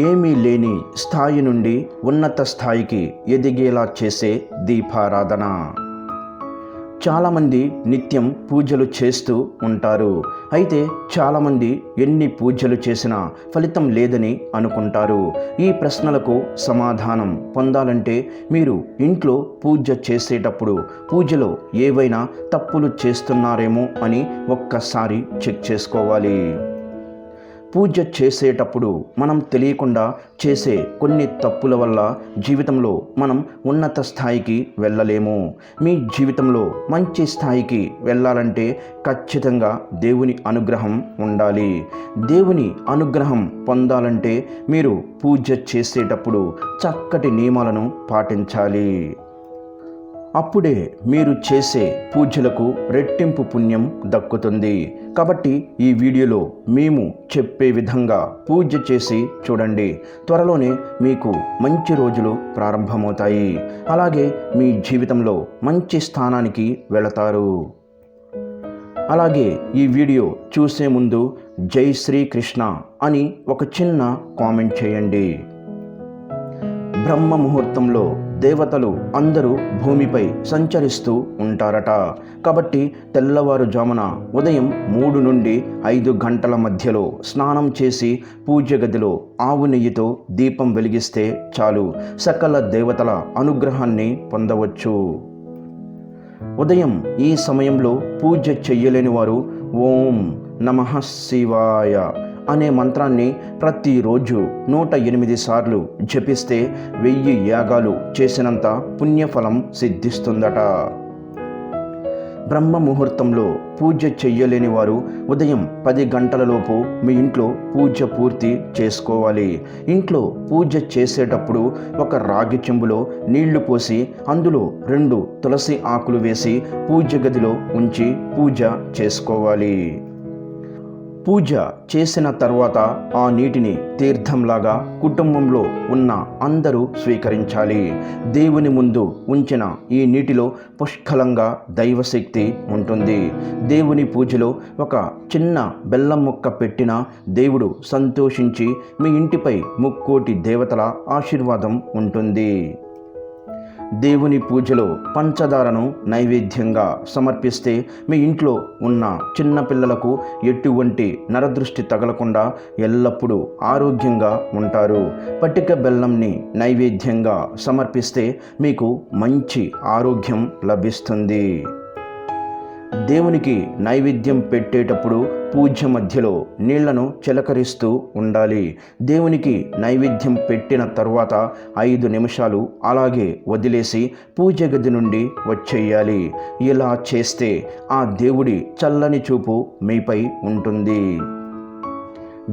ఏమీ లేని స్థాయి నుండి ఉన్నత స్థాయికి ఎదిగేలా చేసే దీపారాధన. చాలామంది నిత్యం పూజలు చేస్తూ ఉంటారు. అయితే చాలామంది ఎన్ని పూజలు చేసినా ఫలితం లేదని అనుకుంటారు. ఈ ప్రశ్నలకు సమాధానం పొందాలంటే మీరు ఇంట్లో పూజ చేసేటప్పుడు పూజలో ఏవైనా తప్పులు చేస్తున్నారేమో అని ఒక్కసారి చెక్ చేసుకోవాలి. పూజ చేసేటప్పుడు మనం తెలియకుండా చేసే కొన్ని తప్పుల వల్ల జీవితంలో మనం ఉన్నత స్థాయికి వెళ్ళలేము. మీ జీవితంలో మంచి స్థాయికి వెళ్ళాలంటే ఖచ్చితంగా దేవుని అనుగ్రహం ఉండాలి. దేవుని అనుగ్రహం పొందాలంటే మీరు పూజ చేసేటప్పుడు చక్కటి నియమాలను పాటించాలి. అప్పుడే మీరు చేసే పూజలకు రెట్టింపు పుణ్యం దక్కుతుంది. కాబట్టి ఈ వీడియోలో మేము చెప్పే విధంగా పూజ చేసి చూడండి. త్వరలోనే మీకు మంచి రోజులు ప్రారంభమవుతాయి. అలాగే మీ జీవితంలో మంచి స్థానానికి వెళతారు. అలాగే ఈ వీడియో చూసే ముందు జై శ్రీకృష్ణ అని ఒక చిన్న కామెంట్ చేయండి. బ్రహ్మ ముహూర్తంలో దేవతలు అందరూ భూమిపై సంచరిస్తూ ఉంటారట. కాబట్టి తెల్లవారుజామున ఉదయం మూడు నుండి ఐదు గంటల మధ్యలో స్నానం చేసి పూజ గదిలో ఆవు నెయ్యితో దీపం వెలిగిస్తే చాలు. సకల దేవతల అనుగ్రహాన్ని పొందవచ్చు. ఉదయం ఈ సమయంలో పూజ చెయ్యలేని వారు ఓం నమ శివాయ. అనే మంత్రాన్ని ప్రతిరోజు నూట ఎనిమిది సార్లు జపిస్తే వెయ్యి యాగాలు చేసినంత పుణ్యఫలం సిద్ధిస్తుందట. బ్రహ్మ ముహూర్తంలో పూజ చెయ్యలేని వారు ఉదయం పది గంటలలోపు మీ ఇంట్లో పూజ పూర్తి చేసుకోవాలి. ఇంట్లో పూజ చేసేటప్పుడు ఒక రాగి చెంబులో నీళ్ళు పోసి అందులో రెండు తులసి ఆకులు వేసి పూజ గదిలో ఉంచి పూజ చేసుకోవాలి. పూజ చేసిన తర్వాత ఆ నీటిని తీర్థంలాగా కుటుంబంలో ఉన్న అందరూ స్వీకరించాలి. దేవుని ముందు ఉంచిన ఈ నీటిలో పుష్కలంగా దైవశక్తి ఉంటుంది. దేవుని పూజలో ఒక చిన్న బెల్లం ముక్క పెట్టిన దేవుడు సంతోషించి మీ ఇంటిపై ముక్కోటి దేవతల ఆశీర్వాదం ఉంటుంది. దేవుని పూజలో పంచదారను నైవేద్యంగా సమర్పిస్తే మీ ఇంట్లో ఉన్న చిన్న పిల్లలకు ఎటువంటి నరదృష్టి తగలకుండా ఎల్లప్పుడూ ఆరోగ్యంగా ఉంటారు. పట్టిక బెల్లంని నైవేద్యంగా సమర్పిస్తే మీకు మంచి ఆరోగ్యం లభిస్తుంది. దేవునికి నైవేద్యం పెట్టేటప్పుడు పూజ మధ్యలో నీళ్ళను చిలకరిస్తూ ఉండాలి. దేవునికి నైవేద్యం పెట్టిన తర్వాత ఐదు నిమిషాలు అలాగే వదిలేసి పూజ గది నుండి వచ్చేయాలి. ఇలా చేస్తే ఆ దేవుడి చల్లని చూపు మీపై ఉంటుంది.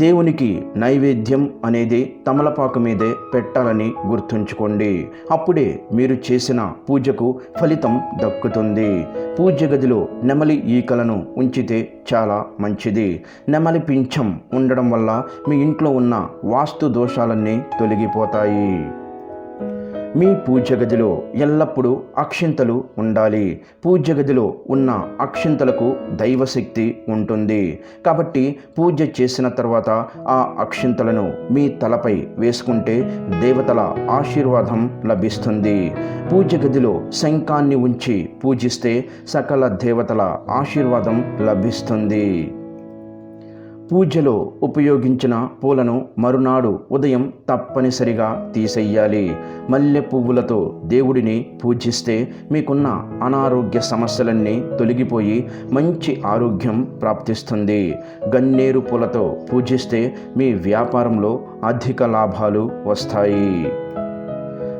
దేవునికి నైవేద్యం అనేది తమలపాకు మీదే పెట్టాలని గుర్తుంచుకోండి. అప్పుడే మీరు చేసిన పూజకు ఫలితం దక్కుతుంది. పూజ గదిలో నెమలి ఈకలను ఉంచితే చాలా మంచిది. నెమలి పింఛం ఉండడం వల్ల మీ ఇంట్లో ఉన్న వాస్తు దోషాలన్నీ తొలగిపోతాయి. మీ పూజ గదిలో ఎల్లప్పుడూ అక్షింతలు ఉండాలి. పూజ గదిలో ఉన్న అక్షింతలకు దైవశక్తి ఉంటుంది. కాబట్టి పూజ చేసిన తర్వాత ఆ అక్షింతలను మీ తలపై వేసుకుంటే దేవతల ఆశీర్వాదం లభిస్తుంది. పూజ గదిలో శంఖాన్ని ఉంచి పూజిస్తే సకల దేవతల ఆశీర్వాదం లభిస్తుంది. పూజలో ఉపయోగించిన పూలను మరునాడు ఉదయం తప్పనిసరిగా తీసేయాలి. మల్లె పువ్వులతో దేవుడిని పూజిస్తే మీకున్న అనారోగ్య సమస్యలన్నీ తొలగిపోయి మంచి ఆరోగ్యం ప్రాప్తిస్తుంది. గన్నేరు పూలతో పూజిస్తే మీ వ్యాపారంలో అధిక లాభాలు వస్తాయి.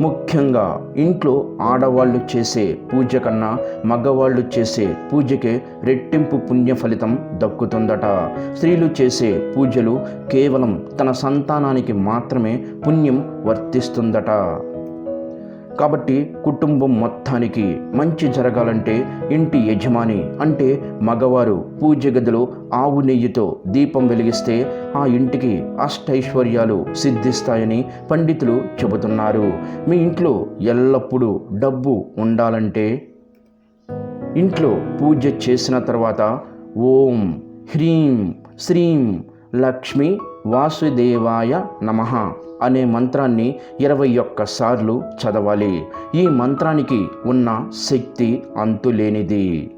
ముఖ్యంగా ఇంట్లో ఆడవాళ్ళు చేసే పూజ కన్నా మగవాళ్ళు చేసే పూజకే రెట్టింపు పుణ్య ఫలితం దక్కుతుందట. స్త్రీలు చేసే పూజలు కేవలం తన సంతానానికి మాత్రమే పుణ్యం వర్తిస్తుందట. కాబట్టి కుటుంబం మొత్తానికి మంచి జరగాలంటే ఇంటి యజమాని అంటే మగవారు పూజ గదిలో ఆవు నెయ్యితో దీపం వెలిగిస్తే ఆ ఇంటికి అష్టైశ్వర్యాలు సిద్ధిస్తాయని పండితులు చెబుతున్నారు. మీ ఇంట్లో ఎల్లప్పుడూ డబ్బు ఉండాలంటే ఇంట్లో పూజ చేసిన తర్వాత ఓం హ్రీం శ్రీం లక్ష్మి వాసుదేవాయ నమ. అనే మంత్రాన్ని ఇరవై ఒక్క సార్లు చదవాలి. ఈ మంత్రానికి ఉన్న శక్తి అంతులేనిది.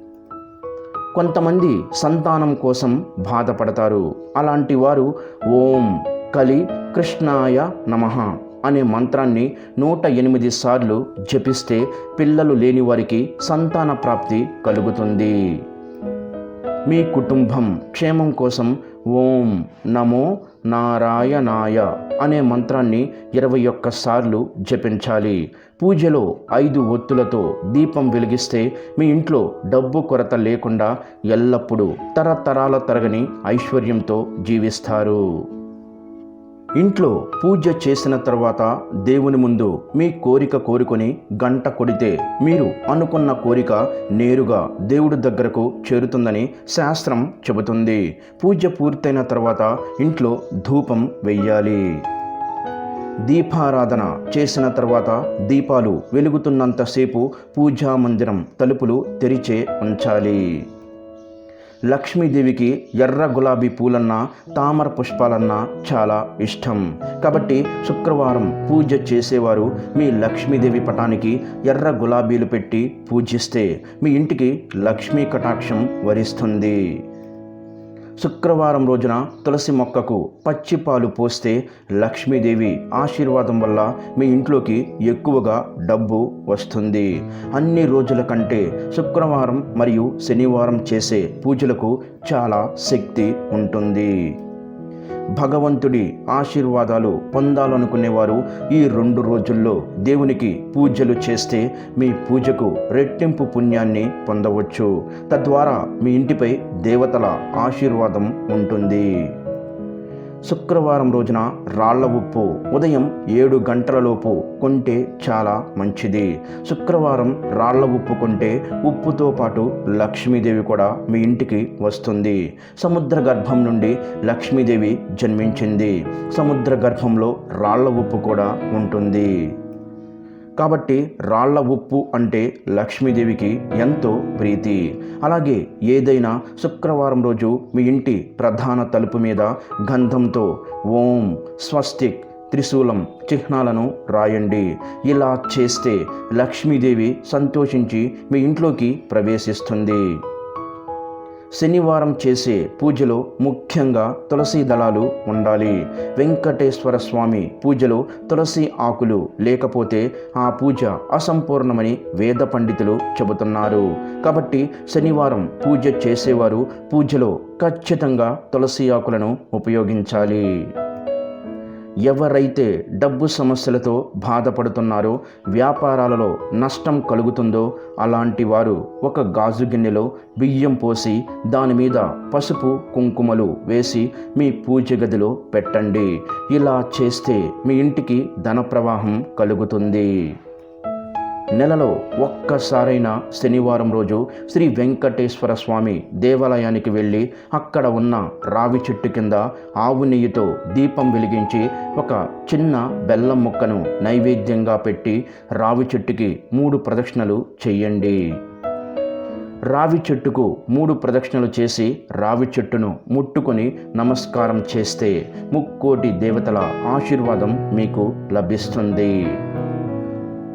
కొంతమంది సంతానం కోసం బాధపడతారు. అలాంటి వారు ఓం కలి కృష్ణాయ నమః అనే మంత్రాన్ని నూట ఎనిమిది సార్లు జపిస్తే పిల్లలు లేని వారికి సంతాన ప్రాప్తి కలుగుతుంది. మీ కుటుంబం క్షేమం కోసం ఓం నమో నారాయణాయ అనే మంత్రాన్ని ఇరవై ఒక్క సార్లు జపించాలి. పూజలో ఐదు ఒత్తులతో దీపం వెలిగిస్తే మీ ఇంట్లో డబ్బు కొరత లేకుండా ఎల్లప్పుడూ తరతరాల తరగని ఐశ్వర్యంతో జీవిస్తారు. ఇంట్లో పూజ చేసిన తర్వాత దేవుని ముందు మీ కోరిక కోరుకొని గంట కొడితే మీరు అనుకున్న కోరిక నేరుగా దేవుడి దగ్గరకు చేరుతుందని శాస్త్రం చెబుతుంది. పూజ పూర్తయిన తర్వాత ఇంట్లో ధూపం వెయ్యాలి. దీపారాధన చేసిన తర్వాత దీపాలు వెలుగుతున్నంతసేపు పూజా మందిరం తలుపులు తెరిచే ఉంచాలి. లక్ష్మీదేవికి ఎర్ర గులాబీ పూలన్నా తామర పుష్పాలన్నా చాలా ఇష్టం. కాబట్టి శుక్రవారం పూజ చేసేవారు మీ లక్ష్మీదేవి పటానికి ఎర్ర గులాబీలు పెట్టి పూజిస్తే మీ ఇంటికి లక్ష్మీ కటాక్షం వరిస్తుంది. శుక్రవారం రోజున తులసి మొక్కకు పచ్చి పాలు పోస్తే లక్ష్మీదేవి ఆశీర్వాదం వల్ల మీ ఇంట్లోకి ఎక్కువగా డబ్బు వస్తుంది. అన్ని రోజుల కంటే శుక్రవారం మరియు శనివారం చేసే పూజలకు చాలా శక్తి ఉంటుంది. భగవంతుడి ఆశీర్వాదాలు పొందాలనుకునేవారు ఈ రెండు రోజుల్లో దేవునికి పూజలు చేస్తే మీ పూజకు రెట్టింపు పుణ్యాన్ని పొందవచ్చు. తద్వారా మీ ఇంటిపై దేవతల ఆశీర్వాదం ఉంటుంది. శుక్రవారం రోజున రాళ్ళ ఉప్పు. ఉదయం ఏడు గంటలలోపు కొంటే చాలా మంచిది. శుక్రవారం రాళ్ళ ఉప్పు కొంటే ఉప్పుతో పాటు లక్ష్మీదేవి కూడా మీ ఇంటికి వస్తుంది. సముద్ర గర్భం నుండి లక్ష్మీదేవి జన్మించింది. సముద్ర గర్భంలో రాళ్ళ ఉప్పు కూడా ఉంటుంది. కాబట్టి రాళ్ళ ఉప్పు అంటే లక్ష్మీదేవికి ఎంతో ప్రీతి. అలాగే ఏదైనా శుక్రవారం రోజు మీ ఇంటి ప్రధాన తలుపు మీద గంధంతో ఓం స్వస్తిక్ త్రిశూలం చిహ్నాలను రాయండి. ఇలా చేస్తే లక్ష్మీదేవి సంతోషించి మీ ఇంట్లోకి ప్రవేశిస్తుంది. శనివారం చేసే పూజలో ముఖ్యంగా తులసి దళాలు ఉండాలి. వెంకటేశ్వర స్వామి పూజలో తులసి ఆకులు లేకపోతే ఆ పూజ అసంపూర్ణమని వేద పండితులు చెబుతున్నారు. కాబట్టి శనివారం పూజ చేసేవారు పూజలో ఖచ్చితంగా తులసి ఆకులను ఉపయోగించాలి. ఎవరైతే డబ్బు సమస్యలతో బాధపడుతున్నారో వ్యాపారాలలో నష్టం కలుగుతుందో అలాంటి వారు ఒక గాజు గిన్నెలో బియ్యం పోసి దాని మీద పసుపు కుంకుమలు వేసి మీ పూజ గదిలో పెట్టండి. ఇలా చేస్తే మీ ఇంటికి ధన ప్రవాహం కలుగుతుంది. నెలలో ఒక్కసారైనా శనివారం రోజు శ్రీ వెంకటేశ్వర స్వామి దేవాలయానికి వెళ్ళి అక్కడ ఉన్న రావి చెట్టు కింద ఆవు నెయ్యితో దీపం వెలిగించి ఒక చిన్న బెల్లం ముక్కను నైవేద్యంగా పెట్టి రావి చెట్టుకి మూడు ప్రదక్షిణలు చెయ్యండి రావి చెట్టుకు మూడు ప్రదక్షిణలు చేసి రావి చెట్టును ముట్టుకొని నమస్కారం చేస్తే ముక్కోటి దేవతల ఆశీర్వాదం మీకు లభిస్తుంది.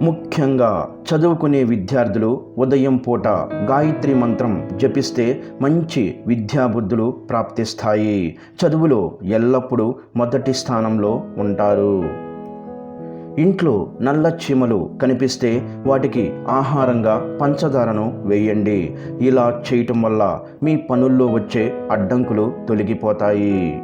ముఖ్యంగా చదువుకునే విద్యార్థులు ఉదయం పూట గాయత్రి మంత్రం జపిస్తే మంచి విద్యాబుద్ధులు ప్రాప్తిస్తాయి. చదువులో ఎల్లప్పుడూ మొదటి స్థానంలో ఉంటారు. ఇంట్లో నల్ల చీమలు కనిపిస్తే వాటికి ఆహారంగా పంచదారను వేయండి. ఇలా చేయటం వల్ల మీ పనుల్లో వచ్చే అడ్డంకులు తొలగిపోతాయి.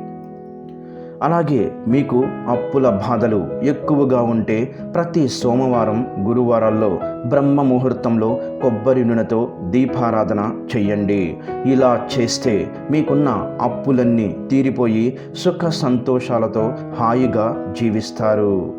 అలాగే మీకు అప్పుల బాధలు ఎక్కువగా ఉంటే ప్రతి సోమవారం గురువారాల్లో బ్రహ్మ ముహూర్తంలో కొబ్బరి నూనెతో దీపారాధన చెయ్యండి. ఇలా చేస్తే మీకున్న అప్పులన్నీ తీరిపోయి సుఖ సంతోషాలతో హాయిగా జీవిస్తారు.